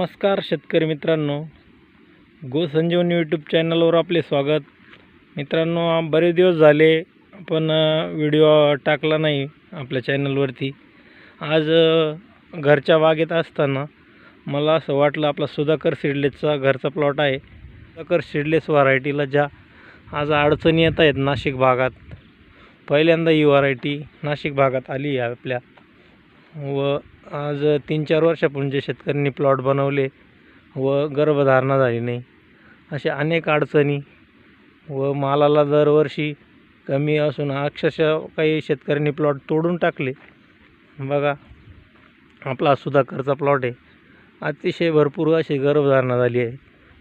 नमस्कार शेतकरी मित्रांनो गो संजीवनी यूट्यूब चॅनलवर आपले स्वागत. मित्रांनो बरेच दिवस झाले आपण व्हिडिओ टाकला नाही आपल्या चॅनलवरती आज घरच्या बागेत असताना मला असं वाटलं आपला सुधाकर सिडलेसचा घरचा प्लॉट आहे. सुधाकर सिडलेस व्हरायटीला ज्या आज अडचणी येत आहेत नाशिक भागात. पहिल्यांदा ही व्हरायटी नाशिक भागात आली आहे आपल्या. व आज तीन चार वर्षापूर्वी जे शेतकऱ्यांनी प्लॉट बनवले व गर्भधारणा झाली नाही अशा अनेक अडचणी व मालाला दरवर्षी कमी असून अक्षरशः काही शेतकऱ्यांनी प्लॉट तोडून टाकले. बघा आपला सुधाकरचा प्लॉट आहे. अतिशय भरपूर अशी गर्भधारणा झाली आहे.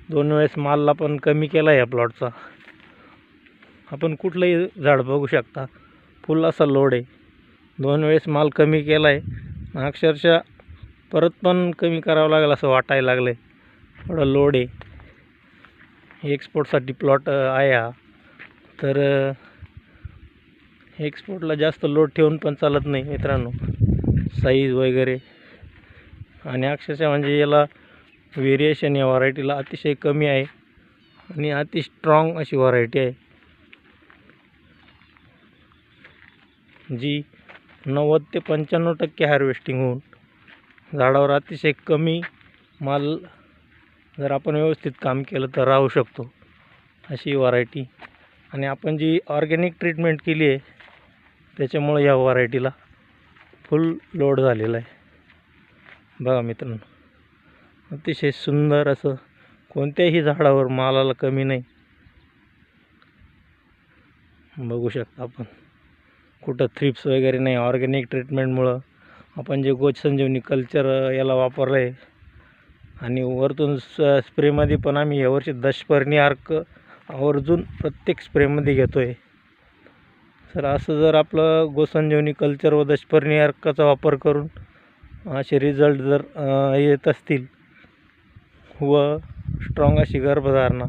दोन वेळेस मालला पण कमी केला आहे या प्लॉटचा आपण कुठलंही झाड बघू शकता. फुल असा लोड आहे. दोन वेळेस माल कमी केला आहे अक्षरशः परत पण कमी करावं लागेल असं वाटायला लागलं आहे थोडं लोड आहे. एक्सपोर्टसाठी प्लॉट आहे हा. तर एक्सपोर्टला जास्त लोड ठेवून पण चालत नाही मित्रांनो. साईज वगैरे. आणि अक्षरशः म्हणजे याला व्हेरिएशन या व्हरायटीला अतिशय कमी आहे. आणि अति स्ट्रॉंग अशी व्हरायटी आहे. जी नव्वद ते पंच्याण्णव टक्के हार्वेस्टिंग होऊन झाडावर अतिशय कमी माल जर आपण व्यवस्थित काम केलं तर राहू शकतो अशी व्हरायटी आणि आपण जी ऑर्गॅनिक ट्रीटमेंट केली आहे त्याच्यामुळे या व्हरायटीला फुल लोड झालेला आहे. बघा मित्रांनो अतिशय सुंदर असं कोणत्याही झाडावर मालाला कमी नाही. बघू शकता आपण. कुठं थ्रिप्स वगैरे नाही ऑर्गॅनिक ट्रीटमेंटमुळं आपण जे गोच संजीवनी कल्चर याला वापरलं आहे आणि वरतून स स्प्रेमध्ये पण आम्ही यावर्षी दशपर्णी अर्क आवर्जून प्रत्येक स्प्रेमध्ये घेतो आहे सर असं जर आपलं गोसंजीवनी कल्चर व दशपर्णी अर्काचा वापर करून असे रिझल्ट जर येत असतील व स्ट्रॉंग अशी गर्भधारणा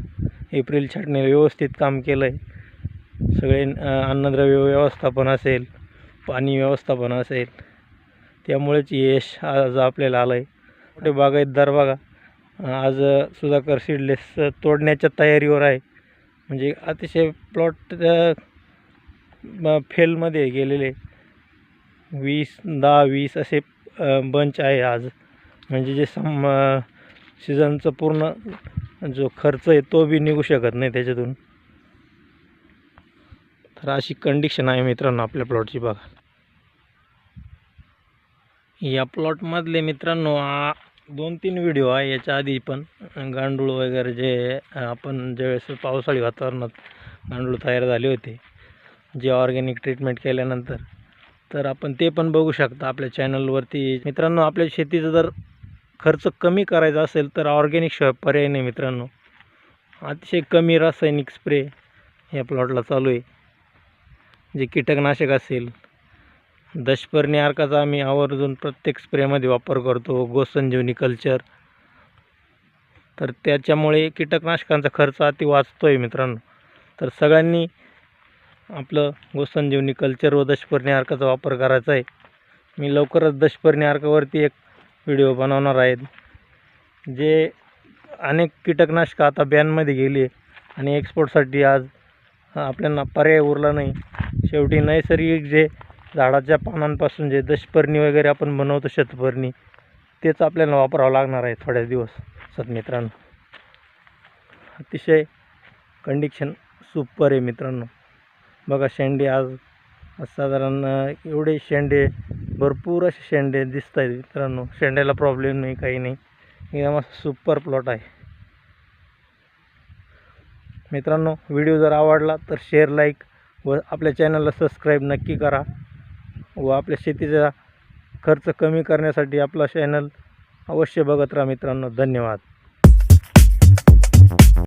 एप्रिल छाटणीला व्यवस्थित काम केलं आहे सगळे अन्नद्रव्य व्यवस्थापन असेल पाणी व्यवस्थापन असेल त्यामुळेच यश आज आपल्याला आलं आहे मोठे बागायतदार बघा आज सुधाकर सीडलेस तोडण्याच्या तयारीवर आहे. म्हणजे अतिशय प्लॉट फेलमध्ये गेलेले. वीस दहा वीस असे बंच आहे आज. म्हणजे जे सम सीझनचं पूर्ण जो खर्च आहे तो बी निघू शकत नाही त्याच्यातून. तर अशी कंडिशन आहे मित्रांनो आपल्या प्लॉटची बघा. या प्लॉटमधले मित्रांनो दोन तीन व्हिडिओ आहे याच्या आधी पण. गांडूळ वगैरे जे आपण ज्यावेळेस पावसाळी वातावरणात गांडूळ तयार झाले होते जे ऑर्गॅनिक ट्रीटमेंट केल्यानंतर तर आपण ते पण बघू शकता आपल्या चॅनलवरती मित्रांनो आपल्या शेतीचा जर खर्च कमी करायचा असेल तर ऑर्गॅनिक शिवाय पर्याय नाही मित्रांनो. अतिशय कमी रासायनिक स्प्रे या प्लॉटला चालू आहे. जे कीटकनाशक असेल दशपर्णी अर्काचा आम्ही आवर्जून प्रत्येक स्प्रेमध्ये वापर करतो गोसंजीवनी कल्चर. तर त्याच्यामुळे कीटकनाशकांचा खर्च अति वाचतो आहे मित्रांनो. तर सगळ्यांनी आपलं गोसंजीवनी कल्चर व दशपर्णी अर्काचा वापर करायचा आहे. मी लवकरच दशपर्णी अर्कावरती एक व्हिडिओ बनवणार आहेत जे अनेक कीटकनाशकं आता बॅनमध्ये गेली आहे आणि एक्सपोर्टसाठी आज आपल्याला पर्याय उरला नाही. शेवटी नैसर्गिक जे झाडाच्या पानांपासून जे दशपर्णी वगैरे आपण बनवतो शतपर्णी तेच आपल्याला वापरावं लागणार आहे थोड्या दिवस. सत मित्रांनो अतिशय कंडिशन सुपर आहे मित्रांनो. बघा शेंडे आज साधारण एवढे शेंडे भरपूर असे शेंडे दिसत आहेत मित्रांनो. शेंड्याला प्रॉब्लेम नाही काही नाही. एकदम असं सुपर प्लॉट आहे. मित्रांनो व्हिडिओ जर आवडला तर शेअर लाईक व आपल्या चॅनलला सबस्क्राईब नक्की करा व आपल्या शेतीचा खर्च कमी करण्यासाठी आपला चॅनल अवश्य बघत राहा मित्रांनो. धन्यवाद.